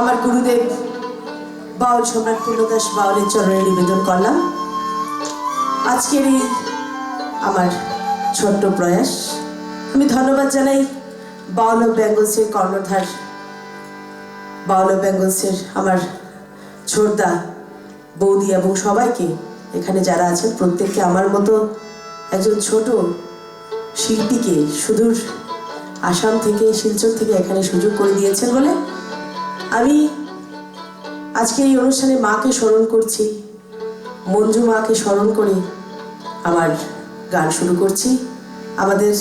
আমার গুরুদেব বাউল সম্রাট পূর্ণদাস বাউলের চরণে নিবেদন করলাম। আজকের এই আমার ছোট্ট প্রয়াস। আমি ধন্যবাদ জানাই বাউল অফ বেঙ্গলসের কর্ণধার, বাউল অফ বেঙ্গলসের আমার ছোটদা বৌদি এবং সবাইকে। এখানে যারা আছেন, প্রত্যেককে আমার মতো একজন ছোট শিল্পীকে সুদূর আসাম থেকে, শিলচর থেকে এখানে সুযোগ করে দিয়েছেন বলে আমি আজকে এই অনুষ্ঠানে মাকে স্মরণ করছি, মঞ্জু মাকে স্মরণ করে আমার গান শুরু করছি। আমাদের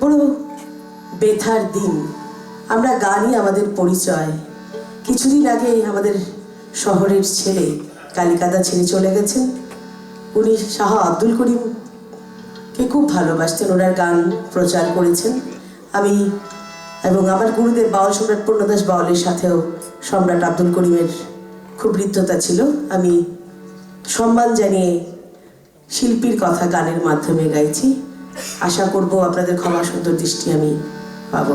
বড় বেথার দিন। আমরা গানই আমাদের পরিচয়। কিছুদিন আগে আমাদের শহরের ছেলে কালিকাদা ছেড়ে চলে গেছেন। উনি শাহ আব্দুল করিম কে খুব ভালোবাসতেন। ওনার গান প্রচার করেছেন। আমি এবং আমার গুরুদেব বাউল সম্রাট পূর্ণদাস বাউলের সাথেও সম্রাট আব্দুল করিমের খুব বৃদ্ধতা ছিল। আমি সম্মান জানিয়ে শিল্পীর কথা গানের মাধ্যমে গাইছি। আশা করব আপনাদের ক্ষমা সুন্দর দৃষ্টি আমি পাবো।